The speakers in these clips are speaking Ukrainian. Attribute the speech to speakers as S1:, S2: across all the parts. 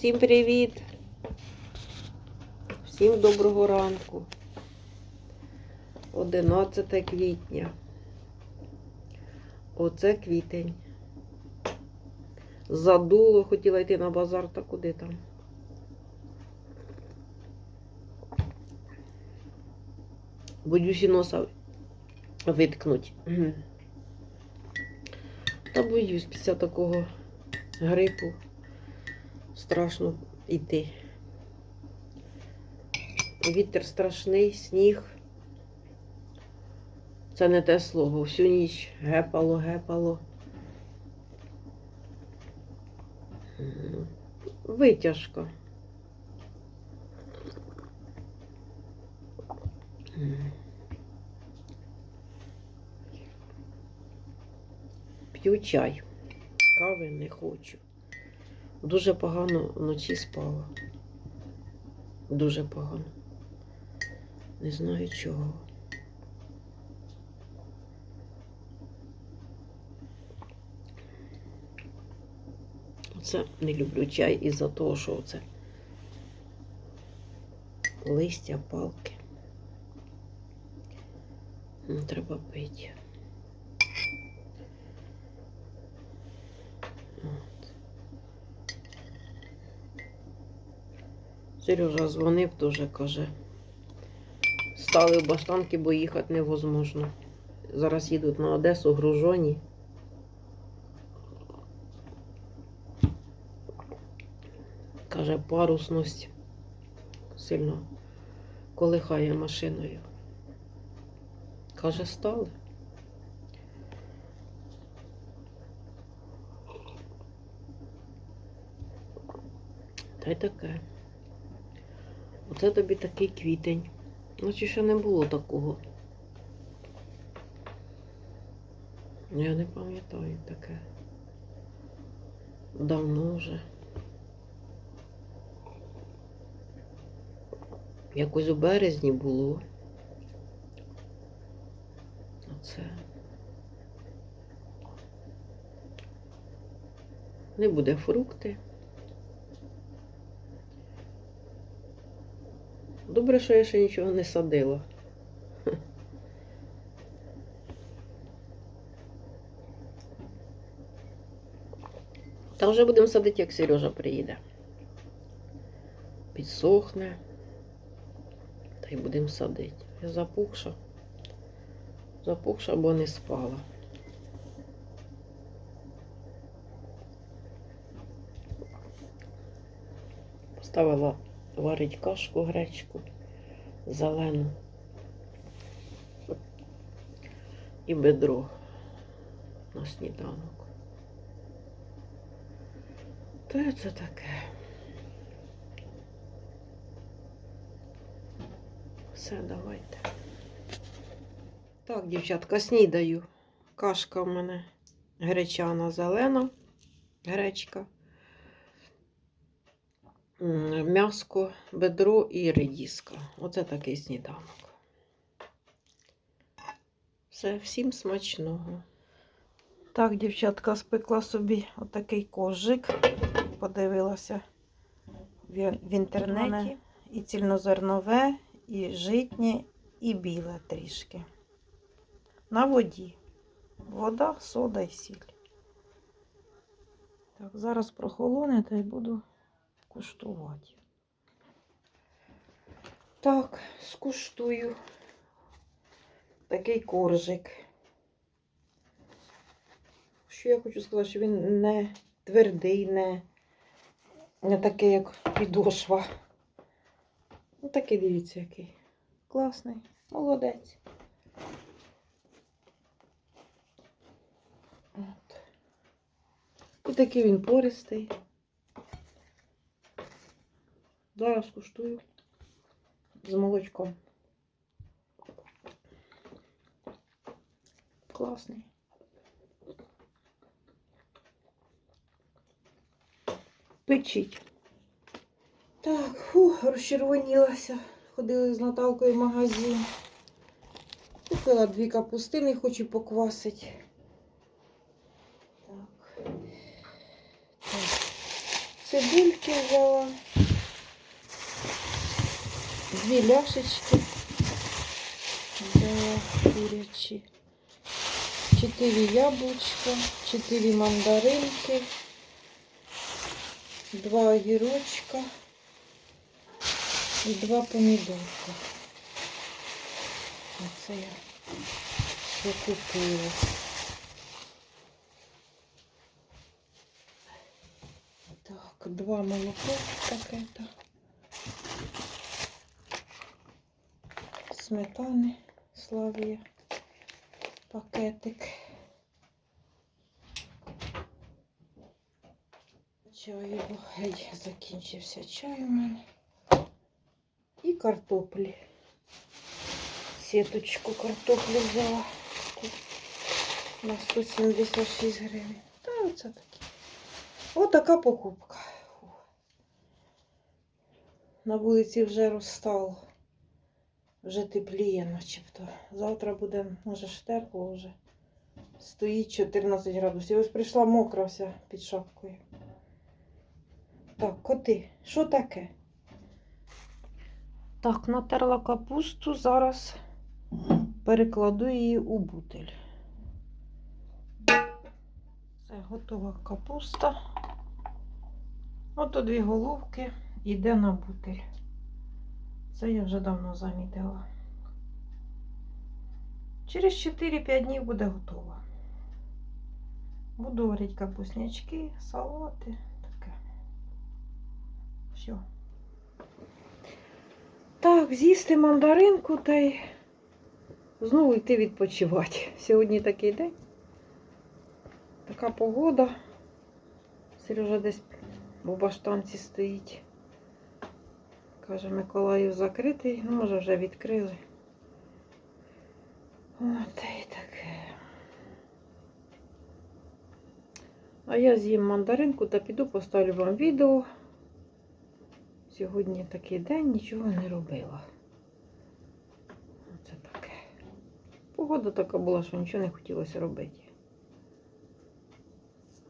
S1: Всім привіт! Всім доброго ранку. 11 квітня. Оце квітень. Задуло, хотіла йти на базар, та куди там? Боюсь і носа виткнуть. Та боюсь після такого грипу. Страшно йти. Вітер страшний, сніг. Це не те слово. Всю ніч гепало, гепало. М, Витяжка. П'ю чай. Кави не хочу. Дуже погано вночі спала. Дуже погано. Не знаю чого. Оце не люблю чай із-за того, що це листя, палки. Ну, треба пити. От. Сережа дзвонив теж, каже. Стали в баштанки, бо їхати невозможно. Зараз їдуть на Одесу гружоні. Каже, парусність сильно колихає машиною. Каже, стали. Та й таке. Оце тобі такий квітень. Наче ще не було такого. Я не пам'ятаю таке. Давно вже. Якось у березні було. Оце. Не буде фрукти. Добре, що я ще нічого не садила. Та вже будемо садити, як Сережа приїде. Підсохне. Та й будемо садити. Я запухша. Запухша, бо не спала. Поставила варить кашку гречку зелену і бедро на сніданок. Та це таке. Все, давайте. Так, дівчатка, снідаю. Кашка в мене гречана зелена, гречка. М'яско, бедро і редіска. Оце такий сніданок. Все, всім смачного. Так, дівчатка, спекла собі отакий кожик. Подивилася в в інтернеті. І цільнозернове, і житнє, і біле трішки. На воді. Вода, сода і сіль. Так, зараз прохолоне та й буду куштувати. Так, скуштую такий коржик. Що я хочу сказати, що він не твердий, не, не такий, як підошва. Ну, такий, дивіться, який. Класний, молодець. От. І такий він пористий. Зараз куштую з молочком. Класний. Печіть. Так, фу, розчервонілася. Ходили з Наталкою в магазин. Купила дві капустини, хочу поквасити. Так. Так.
S2: цибульки взяла. Дві ляшечки. Взяла курячі. Чотири яблучка, чотири мандаринки, два огірочка і два помідорка. Оце я що купила. Так, два молока пакета. Сметани Славія. Пакетик. Чаю, геть закінчився чай у мене. І картоплі. Сіточку картоплі взяла. На 176 гривень. Та оце такі. Отака покупка. На вулиці вже розстало. Вже тепліє, начебто. Завтра буде, може, ж тепло вже. Стоїть 14 градусів. Ось прийшла мокра вся під шапкою. Так, коти, що таке? Так, натерла капусту, зараз перекладу її у бутель. Це готова капуста. Ото дві головки йде на бутель. Це я вже давно замітила. Через 4-5 днів буде готова. Буду варити капуснячки, салати, таке. Все. Так, з'їсти мандаринку та й знову йти відпочивати. Сьогодні такий день. Така погода. Сережа десь в баштанці стоїть. Каже, Миколаїв закритий, ну, може, вже відкрили. От і таке. А я з'їм мандаринку та піду поставлю вам відео. Сьогодні такий день, нічого не робила. Оце таке. Погода така була, що нічого не хотілося робити.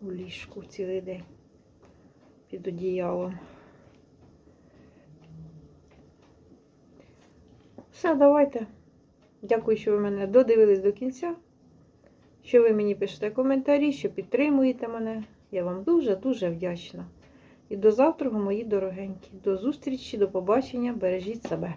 S2: У ліжку цілий день під одіялом. Все, давайте. Дякую, що ви мене додивились до кінця. Що ви мені пишете коментарі, що підтримуєте мене. Я вам дуже-дуже вдячна. І до завтра, мої дорогенькі. До зустрічі, до побачення. Бережіть себе.